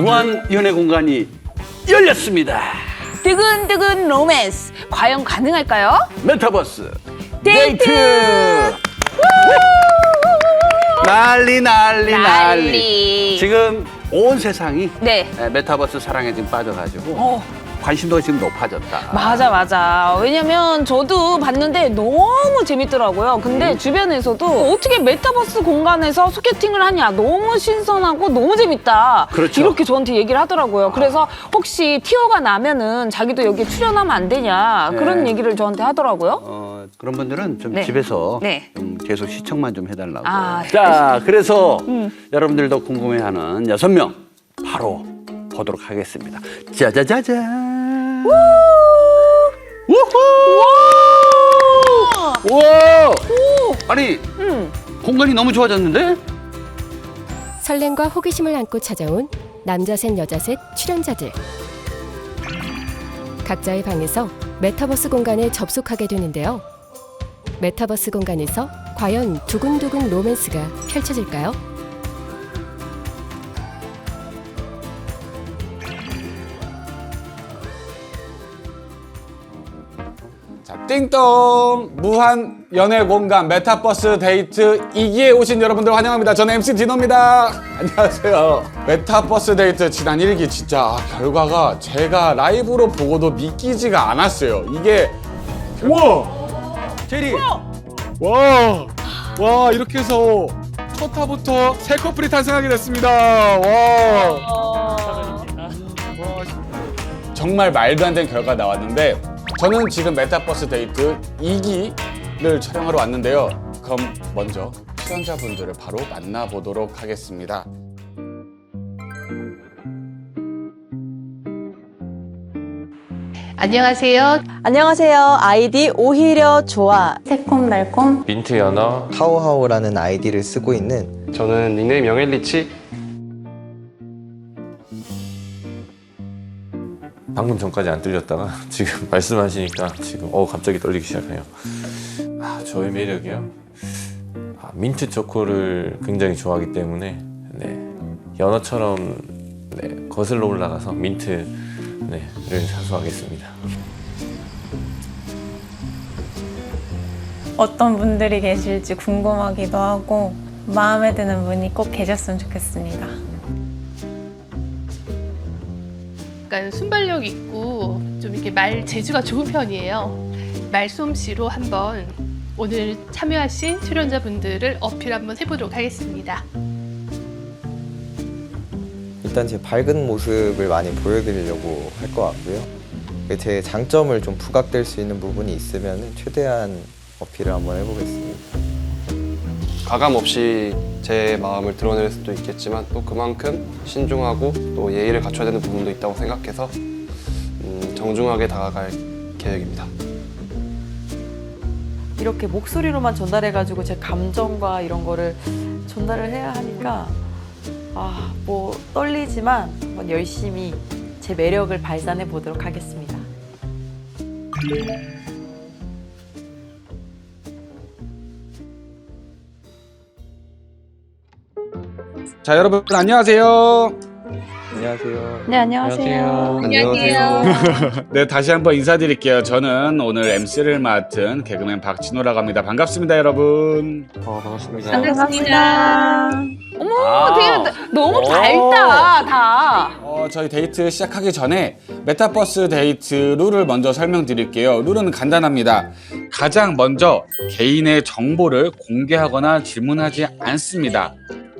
무한 연애 공간이 열렸습니다. 뜨근뜨근 로맨스 과연 가능할까요? 메타버스 데이트! 난리 난리 난리. 난리. 지금 온 세상이 네. 에, 메타버스 사랑에 지금 빠져가지고 어. 관심도가 지금 높아졌다. 맞아 맞아 왜냐면 저도 봤는데 너무 재밌더라고요 근데 주변에서도 어떻게 메타버스 공간에서 소개팅을 하냐 너무 신선하고 너무 재밌다 그렇죠. 이렇게 저한테 얘기를 하더라고요 그래서 혹시 티오가 나면은 자기도 여기 출연하면 안 되냐 그런 네. 얘기를 저한테 하더라고요 어, 그런 분들은 좀 네. 집에서 네. 좀 계속 시청만 좀 해달라고. 아, 자, 그래서 음. 여러분들도 궁금해하는 여섯 명 바로 보도록 하겠습니다. 짜자자잔. 우후! 우와! 아니, 음. 공간이 너무 좋아졌는데? 설렘과 호기심을 안고 찾아온 남자 셋 여자 셋 출연자들 각자의 방에서 메타버스 공간에 접속하게 되는데요. 메타버스 공간에서 과연 두근두근 로맨스가 펼쳐질까요? 띵동 무한 연애 공간 메타버스 데이트 2기에 오신 여러분들 환영합니다. 저는 MC 디노입니다. 안녕하세요. 메타버스 데이트 지난 1기 진짜 아, 결과가 제가 라이브로 보고도 믿기지가 않았어요. 이게 우와 제리, 와, 와 이렇게 해서 첫 타부터 새 커플이 탄생하게 됐습니다. 와. 와, 정말 말도 안 되는 결과가 나왔는데 저는 지금 메타버스 데이트 2기를 촬영하러 왔는데요. 그럼 먼저 출연자분들을 바로 만나보도록 하겠습니다. 안녕하세요. 안녕하세요. 아이디 오히려 좋아. 새콤달콤 민트 연어 하오하오라는 아이디를 쓰고 있는 저는 닉네임 영엘리치 방금 전까지 안 들렸다가 지금 말씀하시니까 지금 어 갑자기 떨리기 시작해요. 아 저의 매력이요? 아, 민트 초코를 굉장히 좋아하기 때문에 네. 연어처럼 네, 거슬러 올라가서 민트를 사수하겠습니다. 어떤 분들이 계실지 궁금하기도 하고 마음에 드는 분이 꼭 계셨으면 좋겠습니다. 약간 순발력 있고 좀 이렇게 말 재주가 좋은 편이에요. 말솜씨로 한번 오늘 참여하신 출연자분들을 어필 한번 해보도록 하겠습니다. 일단 제 밝은 모습을 많이 보여드리려고 할 것 같고요. 제 장점을 좀 부각될 수 있는 부분이 있으면 최대한 어필을 한번 해보겠습니다. 가감 없이 제 마음을 드러낼 수도 있겠지만 또 그만큼 신중하고 또 예의를 갖춰야 되는 부분도 있다고 생각해서 음, 정중하게 다가갈 계획입니다. 이렇게 목소리로만 전달해가지고 제 감정과 이런 거를 전달을 해야 하니까 아, 뭐 떨리지만 한번 열심히 제 매력을 발산해 보도록 하겠습니다. 자, 여러분 안녕하세요. 안녕하세요. 네, 안녕하세요. 안녕하세요. 네, 다시 한번 인사드릴게요. 저는 오늘 MC를 맡은 개그맨 박진호라고 합니다. 반갑습니다, 여러분. 어 반갑습니다 반갑습니다. 어머 아. 되게 너무 오. 밝다 다 어, 저희 데이트 시작하기 전에 메타버스 데이트 룰을 먼저 설명드릴게요. 룰은 간단합니다. 가장 먼저 개인의 정보를 공개하거나 질문하지 않습니다.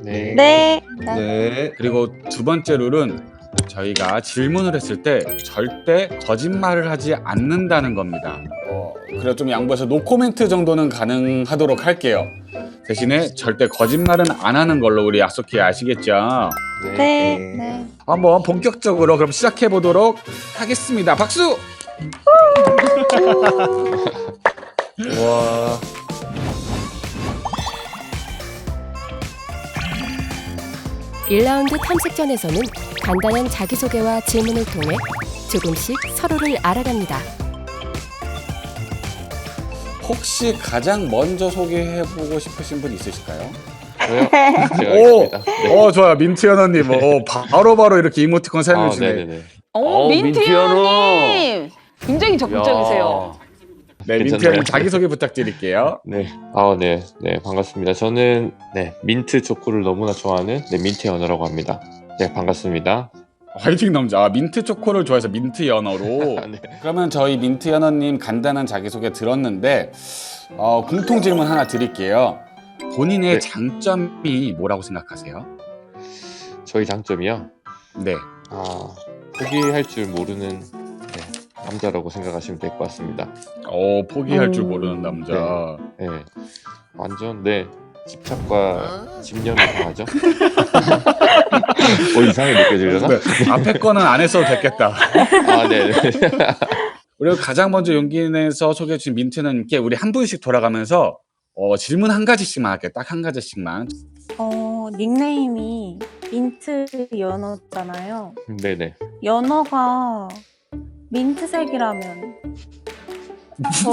네. 네. 네. 그리고 두 번째 룰은 저희가 질문을 했을 때 절대 거짓말을 하지 않는다는 겁니다. 어, 그래 좀 양보해서 노코멘트 정도는 가능하도록 할게요. 대신에 절대 거짓말은 안 하는 걸로 우리 약속해 아시겠죠? 네. 네. 한번 본격적으로 그럼 시작해 보도록 하겠습니다. 박수! 와 1라운드 탐색전에서는 간단한 자기소개와 질문을 통해 조금씩 서로를 알아갑니다. 혹시 가장 먼저 소개해 보고 싶으신 분 있으실까요? 저요? 제가 오, 하겠습니다. 네. 어 좋아요 민트 연어님. 어 바로 바로 이렇게 이모티콘 사용해 아, 주네. 네네네. 어, 어, 민트 민트 연어. 연어님 굉장히 적극적이세요. 네 민트 괜찮나요? 연어님 자기 소개 부탁드릴게요. 네. 아, 네. 네, 반갑습니다. 저는 네, 민트 초코를 너무나 좋아하는 네, 민트 연어라고 합니다. 네, 반갑습니다. 화이팅 남자. 아, 민트 초코를 좋아해서 민트 연어로. 아, 네. 그러면 저희 민트 연어님 간단한 자기소개 들었는데 어, 공통 질문 하나 드릴게요. 본인의 네. 장점이 뭐라고 생각하세요? 저희 장점이요. 네. 아, 포기할 줄 모르는 네, 남자라고 생각하시면 될 것 같습니다. 어, 포기할 줄 음. 모르는 남자. 네. 완전 네. 집착과 집념이 강하죠. 어, 이상하게 느껴지려나? 네. 앞에 거는 안 했어도 됐겠다. 아, 네. 네. 우리가 가장 먼저 용기 내서 소개해 주신 민트는님께 우리 한 분씩 돌아가면서 어, 질문 한 가지씩만 할게요. 딱 한 가지씩만. 어, 닉네임이 민트 연어잖아요. 네네. 연어가 민트색이라면 저...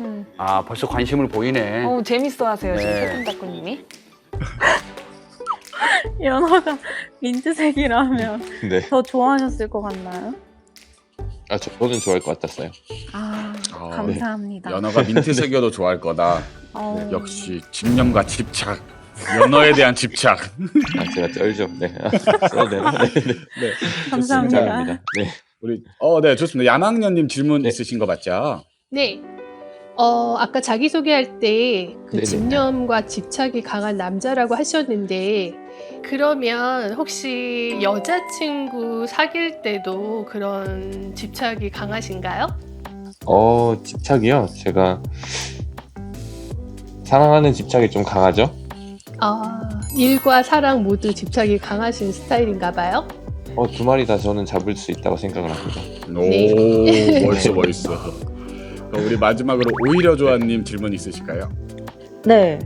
음, 아 벌써 관심을 보이네. 어, 재밌어 하세요 지금 네. 세금 닭구님이. 연어가 민트색이라면 네. 더 좋아하셨을 것 같나요? 아, 저, 저는 좋아할 것 같았어요. 아, 어, 감사합니다. 연어가 민트색이어도 좋아할 거다. 어, 네, 역시 집념과 집착. 연어에 대한 집착. 아, 제가 쩔죠. 네. 써도 되나? 네. 네. 네. 감사합니다. 감사합니다. 네. 우리 어, 네, 좋습니다. 야망년님 질문 네. 있으신 거 맞죠? 네. 어, 아까 자기소개할 때 그 네네. 집념과 집착이 강한 남자라고 하셨는데, 그러면 혹시 여자친구 사귈 때도 그런 집착이 강하신가요? 어, 집착이요? 제가 사랑하는 집착이 좀 강하죠? 아, 일과 사랑 모두 집착이 강하신 스타일인가 봐요? 어, 두 마리 다 저는 잡을 수 있다고 생각을 합니다. 오, 네. 멋있어, 멋있어. 그럼 우리 마지막으로 오히려 조아님 질문 있으실까요? 네.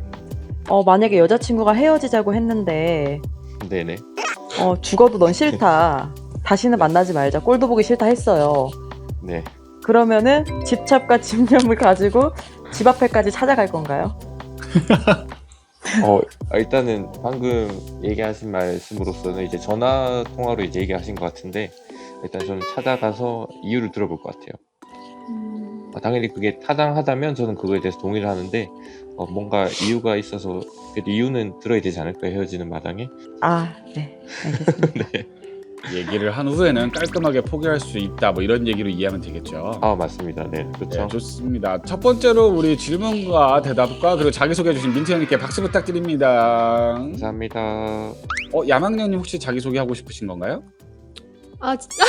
어, 만약에 여자친구가 헤어지자고 했는데 네네. 어, 죽어도 넌 싫다. 다시는 만나지 말자. 꼴도 보기 싫다 했어요. 네. 그러면은 집착과 집념을 가지고 집 앞에까지 찾아갈 건가요? 어, 일단은 방금 얘기하신 말씀으로서는 이제 전화 통화로 이제 얘기하신 것 같은데 일단 저는 찾아가서 이유를 들어볼 것 같아요. 어, 당연히 그게 타당하다면 저는 그거에 대해서 동의를 하는데 어, 뭔가 이유가 있어서 그래도 이유는 들어야 되지 않을까요? 헤어지는 마당에? 아, 네. 알겠습니다. 네. 얘기를 한 후에는 깔끔하게 포기할 수 있다. 뭐 이런 얘기로 이해하면 되겠죠. 아 맞습니다. 네, 그렇죠. 네, 좋습니다. 첫 번째로 우리 질문과 대답과 그리고 자기소개해 주신 민트 형님께 박수 부탁드립니다. 감사합니다. 어, 야망년님 혹시 자기소개하고 싶으신 건가요? 아, 진짜?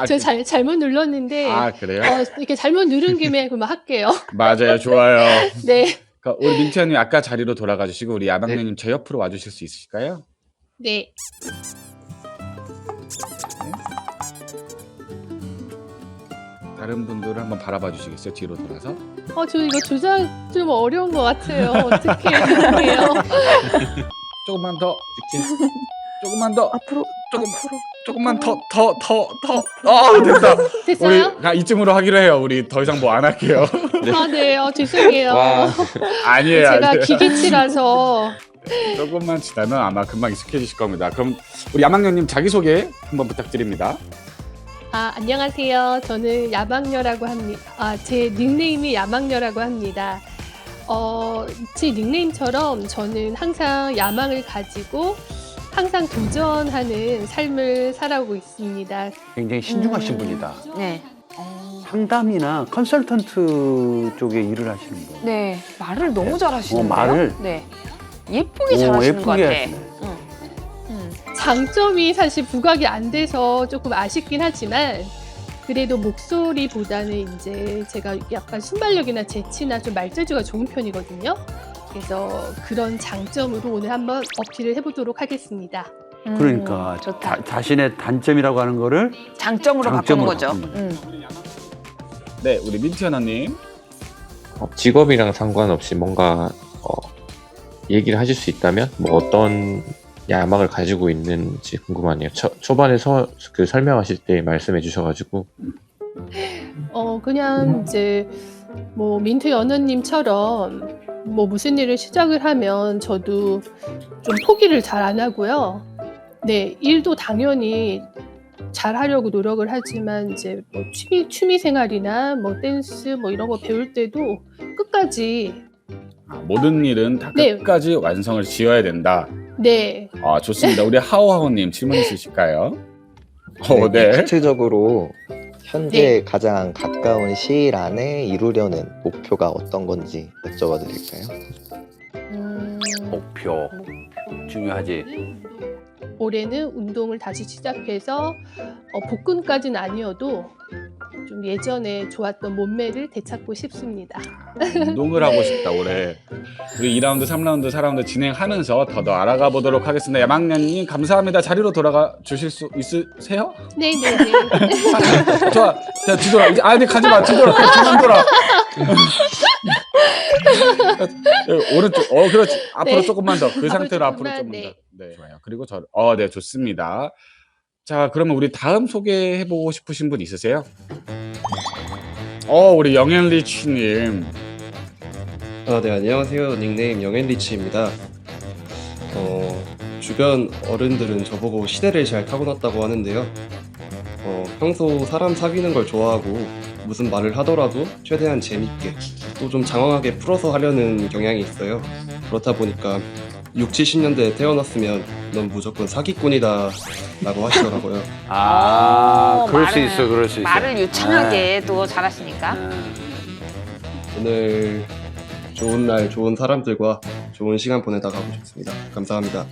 아, 제가 잘, 잘못 눌렀는데, 아, 그래요? 어, 이렇게 잘못 누른 김에 그만 할게요. 맞아요. 좋아요. 네. 그러니까 우리 민트 형님 아까 자리로 돌아가 주시고 우리 야망년님 제 옆으로 와 주실 수 있으실까요? 네. 다른 분들을 한번 바라봐 주시겠어요? 뒤로 돌아서. 어, 저 이거 조작 좀 어려운 것 같아요. 어떻게 해요? 조금만 더. 조금만 더. 앞으로 조금 앞으로 조금만 더 더 더 더. 아, 됐다. 우리 됐어요? 아, 이쯤으로 하기로 해요. 우리 더 이상 뭐 안 할게요. 아, 네. 어, 죄송해요. 와, 아니에요. 제가 아니에요. 기계치라서. 조금만 지나면 아마 금방 익숙해지실 겁니다. 그럼 우리 야망년님 자기소개 한번 부탁드립니다. 아, 안녕하세요. 저는 야망녀라고 합니다. 아, 제 닉네임이 야망녀라고 합니다. 어, 제 닉네임처럼 저는 항상 야망을 가지고 항상 도전하는 삶을 살아오고 있습니다. 굉장히 신중하신 분이다. 네. 상담이나 컨설턴트 쪽에 일을 하시는 분. 네. 말을 너무 잘하시는데요. 어, 말을? 네. 예쁘게 오, 잘하시는 것 같아. 응. 장점이 사실 부각이 안 돼서 조금 아쉽긴 하지만 그래도 목소리보다는 이제 제가 약간 순발력이나 재치나 좀 말재주가 좋은 편이거든요. 그래서 그런 장점으로 오늘 한번 어필을 해보도록 하겠습니다. 음, 그러니까 좋다. 자, 자신의 단점이라고 하는 거를 장점으로, 장점으로 바꾸는 거죠. 바꾸는 음. 네, 우리 민트 하나님. 어, 직업이랑 상관없이 뭔가 어, 얘기를 하실 수 있다면 뭐 어떤 야망을 가지고 있는지 궁금하네요. 초, 초반에 서, 그 설명하실 때 말씀해 주셔가지고 어, 그냥 이제 뭐 민트 연우님처럼 뭐 무슨 일을 시작을 하면 저도 좀 포기를 잘 안 하고요. 네, 일도 당연히 잘 하려고 노력을 하지만 이제 뭐 취미 취미 생활이나 뭐 댄스 뭐 이런 거 배울 때도 끝까지 아, 모든 일은 다 네. 끝까지 완성을 지어야 된다. 네, 아 좋습니다. 우리 하오하오님 질문 있으실까요? 어, 네, 네. 구체적으로 현재 네. 가장 가까운 시일 안에 이루려는 목표가 어떤 건지 여쭤봐도 될까요? 음, 목표 중요하지. 올해는 운동을 다시 시작해서 어, 복근까지는 아니어도 좀 예전에 좋았던 몸매를 되찾고 싶습니다. 운동을 하고 싶다 올해. 우리 2라운드, 3라운드, 4라운드 진행하면서 더더 알아가 보도록 하겠습니다. 야망년님 감사합니다. 자리로 돌아가 주실 수 있으세요? 네, 네, 네. 좋아. 자 뒤돌아. 이제 아니 가지 마. 뒤돌아. 뒤돌아. 네, 오른쪽. 어 그렇지. 앞으로 네. 조금만 더. 그 상태로 앞으로 조금만, 조금 네. 더. 네. 좋아요. 그리고 저. 어, 네 좋습니다. 자 그러면 우리 다음 소개해보고 싶으신 분 있으세요? 어 우리 영앤리치님. 아, 네, 안녕하세요. 닉네임 영앤리치입니다. 어, 주변 어른들은 저보고 시대를 잘 타고났다고 하는데요. 어, 평소 사람 사귀는 걸 좋아하고 무슨 말을 하더라도 최대한 재밌게 또 좀 장황하게 풀어서 하려는 경향이 있어요. 그렇다 보니까 6, 70년대에 태어났으면 넌 무조건 사기꾼이다 라고 하시더라고요. 아, 어, 그럴 수 말을- 있어, 그럴 수 있어. 말을 유창하게 또 잘하시니까. 오늘 좋은 날 좋은 사람들과 좋은 시간 보내다 가고 싶습니다. 감사합니다.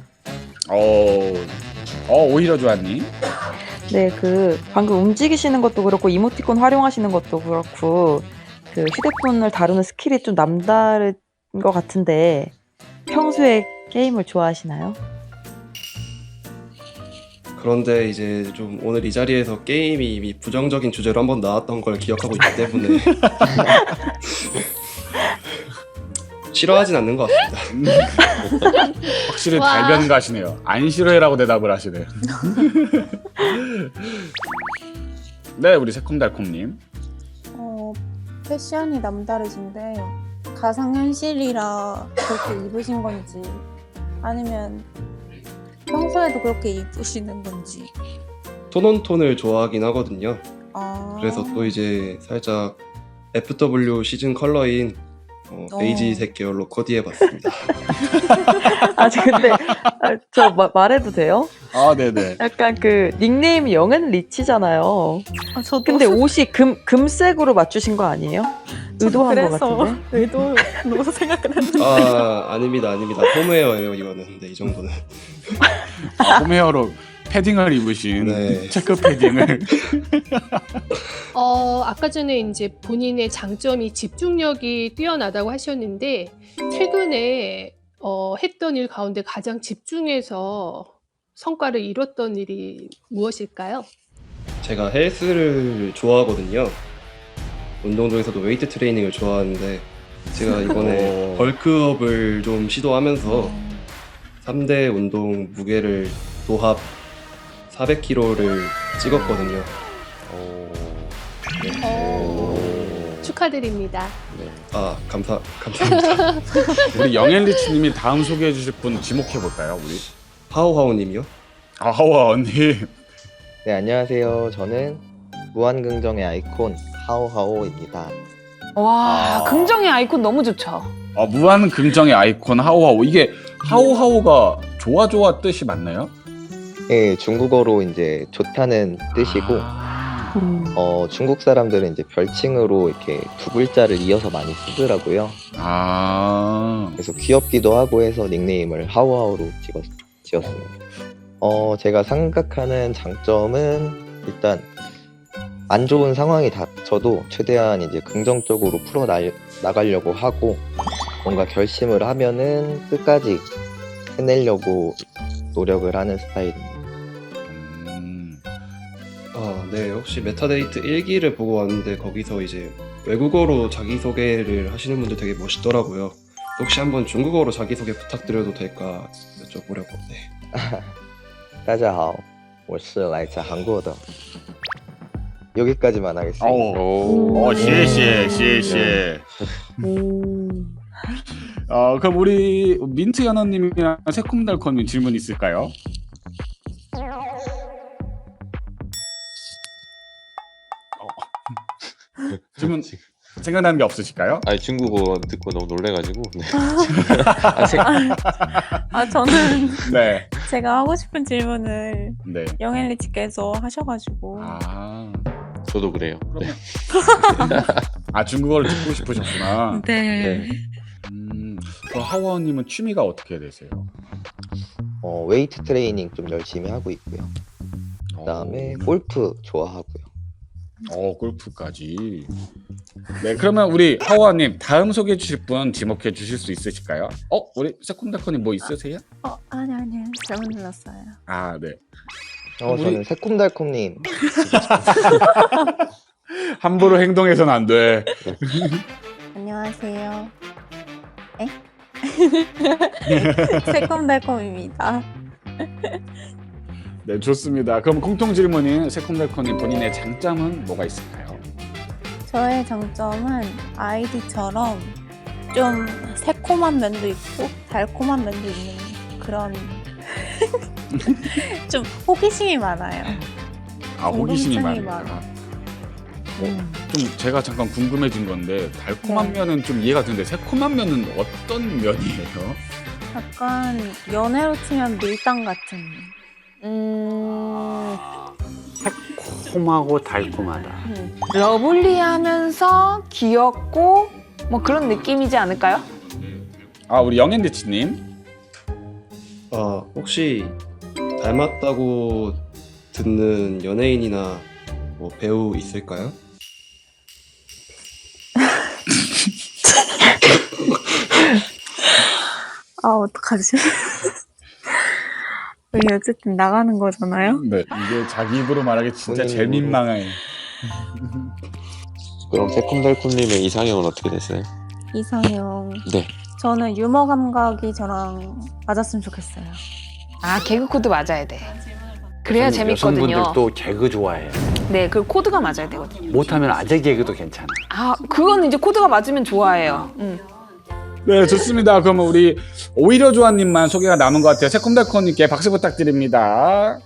어, 어 오히려 좋았니? 네, 그 방금 움직이시는 것도 그렇고 이모티콘 활용하시는 것도 그렇고 그 휴대폰을 다루는 스킬이 좀 남다른 것 같은데 평소에 게임을 좋아하시나요? 그런데 이제 좀 오늘 이 자리에서 게임이 이미 부정적인 주제로 한번 나왔던 걸 기억하고 있기 때문에 싫어하진 않는 것 같습니다. 확실히 와. 달변 가시네요. 안 싫어해라고 대답을 하시네요. 네, 우리 새콤달콤님. 어, 패션이 남다르신데 가상현실이라 그렇게 입으신 건지 아니면 평소에도 그렇게 입으시는 건지 톤온톤을 좋아하긴 하거든요. 아, 그래서 또 이제 살짝 FW 시즌 컬러인 어, 어. 베이지색 계열로 코디해봤습니다. 아, 근데 아, 저 마- 말해도 돼요? 아, 네네. 약간 그 닉네임이 영앤 리치잖아요. 아, 저도 근데 옷이 금 금색으로 맞추신 거 아니에요? 의도한 거 그래서 같은데. 의도로 생각을 했는데 아 아닙니다, 아닙니다. 홈웨어예요 이거는. 근데 이 정도는. 아, 홈웨어로 패딩을 입으신 네. 체크 패딩을. 어, 아까 전에 이제 본인의 장점이 집중력이 뛰어나다고 하셨는데 최근에 어, 했던 일 가운데 가장 집중해서 성과를 이뤘던 일이 무엇일까요? 제가 헬스를 좋아하거든요. 운동 중에서도 웨이트 트레이닝을 좋아하는데 제가 이번에 오. 벌크업을 좀 시도하면서 3대 운동 무게를 도합 400kg를 찍었거든요. 어, 축하드립니다. 아 감사 감사합니다. 우리 영앤리치님이 다음 소개해 주실 분 지목해 볼까요, 우리? 하오하오님이요? 아, 하와 언니. 네, 안녕하세요. 저는 무한긍정의 아이콘 하오하오입니다. 와, 아. 긍정의 아이콘 너무 좋죠. 아, 무한 긍정의 아이콘 하오하오. 이게 하오하오가 좋아 좋아 뜻이 맞나요? 예, 중국어로 이제 좋다는 뜻이고 아. 어, 중국 사람들은 이제 별칭으로 이렇게 두 글자를 이어서 많이 쓰더라고요. 아. 그래서 귀엽기도 하고 해서 닉네임을 하오하오로 찍었, 지었습니다. 어, 제가 생각하는 장점은 일단 안 좋은 상황이 닥쳐도 최대한 이제 긍정적으로 풀어 나, 나가려고 하고 뭔가 결심을 하면은 끝까지 해내려고 노력을 하는 스타일입니다. 음. 아, 네. 혹시 메타데이트 1기를 보고 왔는데 거기서 이제 외국어로 자기소개를 하시는 분들 되게 멋있더라고요. 혹시 한번 중국어로 자기소개 부탁드려도 될까 여쭤보려고. 네. 大家好,我是来自韩国的. 여기까지만 하겠습니다. 오. 어, 시시, 시시. 어, 그럼 우리 민트 연어님이랑 새콤달콤님 질문 있을까요? 어. 질문 생각나는 게 없으실까요? 아니 중국어 듣고 너무 놀래가지고. 네. 아, 생- 아 저는 네. 제가 하고 싶은 질문을 네. 영앤리치께서 하셔가지고 아, 저도 그래요. 네. 아 중국어를 듣고 싶으셨구나. 네. 음, 그럼 하원님은 취미가 어떻게 되세요? 어, 웨이트 트레이닝 좀 열심히 하고 있고요. 그다음에 골프 좋아하고요. 어, 골프까지. 네, 그러면 우리 하원님 다음 소개해 주실 분 지목해 주실 수 있으실까요? 어, 우리 새콤달콤님 뭐 있으세요? 어 아니 아니 잘못 눌렀어요. 아, 네. 어, 우리- 저는 새콤달콤님 함부로 행동해서는 안 돼. 안녕하세요. 에? 새콤달콤입니다. 네, 좋습니다. 그럼 공통 질문인 새콤달콤님 본인의 장점은 뭐가 있을까요? 저의 장점은 아이디처럼 좀 새콤한 면도 있고 달콤한 면도 있는 그런 좀 호기심이 많아요. 아, 호기심이 궁금증이 많아요. 많아. 어, 좀 제가 잠깐 궁금해진 건데 달콤한 네. 면은 좀 이해가 되는데 새콤한 면은 어떤 면이에요? 약간 연애로 치면 밀당 같은. 음, 콤하고 달콤하다. 러블리하면서 귀엽고 뭐 그런 느낌이지 않을까요? 아, 우리 영앤리치님. 아, 혹시 닮았다고 듣는 연예인이나 뭐 배우 있을까요? 아 어떡하지? 이게 어쨌든 나가는 거잖아요. 네, 이게 자기 입으로 말하기 진짜 본인 제일 입으로. 민망해. 그럼 새콤달콤님의 이상형은 어떻게 되세요? 이상형. 네. 저는 유머 감각이 저랑 맞았으면 좋겠어요. 아 개그 코드 맞아야 돼. 그래야 재밌거든요. 여성분들도 개그 좋아해요. 네, 그 코드가 맞아야 되거든요. 못하면 아재 개그도 괜찮아. 아, 그건 이제 코드가 맞으면 좋아해요. 음. 네, 좋습니다. 그러면 우리 오히려 조아님만 소개가 남은 것 같아요. 새콤달콤님께 박수 부탁드립니다.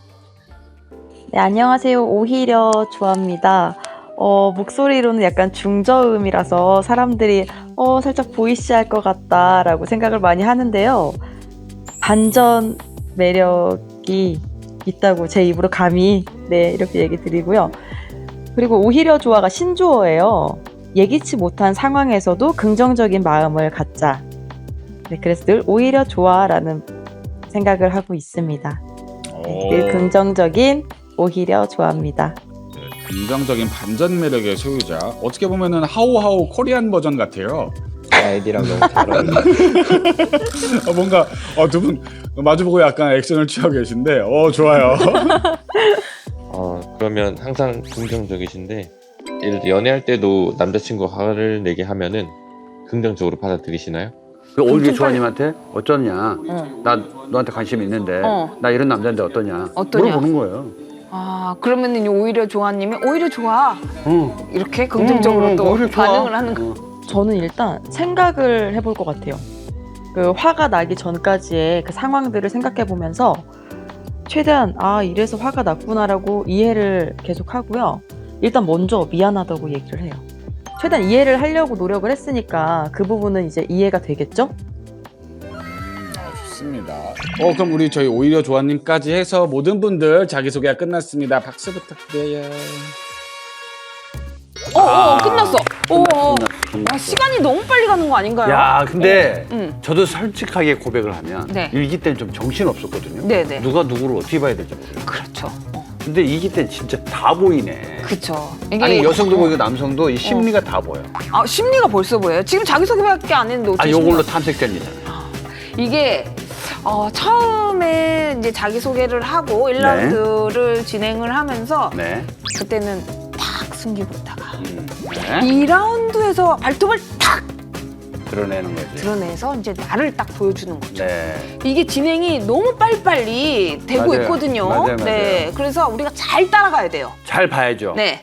네, 안녕하세요. 오히려 좋아합니다. 어, 목소리로는 약간 중저음이라서 사람들이 어, 살짝 보이시할 것 같다라고 생각을 많이 하는데요. 반전 매력이 있다고 제 입으로 감히 네, 이렇게 얘기 드리고요. 그리고 오히려 좋아가 신조어예요. 예기치 못한 상황에서도 긍정적인 마음을 갖자. 네, 그래서 늘 오히려 좋아라는 생각을 하고 있습니다. 네, 늘 긍정적인 오히려 좋아합니다. 네, 긍정적인 반전 매력의 소유자. 어떻게 보면은 하오하오 코리안 버전 같아요. 아이디랑 너무 잘 어울려요. 어, 뭔가 어, 두분 마주보고 약간 액션을 취하고 계신데, 어 좋아요. 어, 그러면 항상 긍정적이신데 예를 들어 연애할 때도 남자친구가 화를 내게 하면은 긍정적으로 받아들이시나요? 그 오히려 좀 조아님한테 어쩌냐? 어. 나 너한테 관심 있는데 어. 나 이런 남자인데 어떠냐? 어떠냐? 물어보는 거예요. 아, 그러면 이 오히려 좋아님이 오히려 좋아. 어. 이렇게 긍정적으로 음, 음, 또 오히려 좋아. 반응을 하는 거. 어. 저는 일단 생각을 해볼 것 같아요. 그 화가 나기 전까지의 그 상황들을 생각해 보면서 최대한 아 이래서 화가 났구나라고 이해를 계속 하고요. 일단 먼저 미안하다고 얘기를 해요. 최대한 이해를 하려고 노력을 했으니까 그 부분은 이제 이해가 되겠죠? 아, 좋습니다. 어 그럼 우리 저희 오히려 조아님까지 해서 모든 분들 자기 소개가 끝났습니다. 박수 부탁드려요. 어, 어, 아. 끝났어. 어, 어. 끝났어. 야, 시간이 너무 빨리 가는 거 아닌가요? 야, 근데 응. 저도 솔직하게 고백을 하면 네. 일기 때는 좀 정신 없었거든요. 네, 네. 누가 누구를 어떻게 봐야 될지 모르겠어요. 그렇죠. 어, 근데 이기 때는 진짜 다 보이네. 그렇죠. 이게 아니 여성도 보이고 남성도 이 심리가 다 보여. 아, 심리가 벌써 보여요. 지금 자기소개밖에 안 했는데 어떻게 아, 요걸로 심리가- 탐색된 이잖아요. 이게 어, 처음에 이제 자기소개를 하고 1라운드를 진행을 하면서 네. 그때는 탁 숨기고 있다가 음. 네. 2라운드에서 발톱을 탁 드러내는 거지. 드러내서 이제 나를 딱 보여주는 거죠. 네. 이게 진행이 너무 빨리빨리 되고 맞아요. 있거든요. 맞아요, 맞아요. 네. 그래서 우리가 잘 따라가야 돼요. 잘 봐야죠. 네.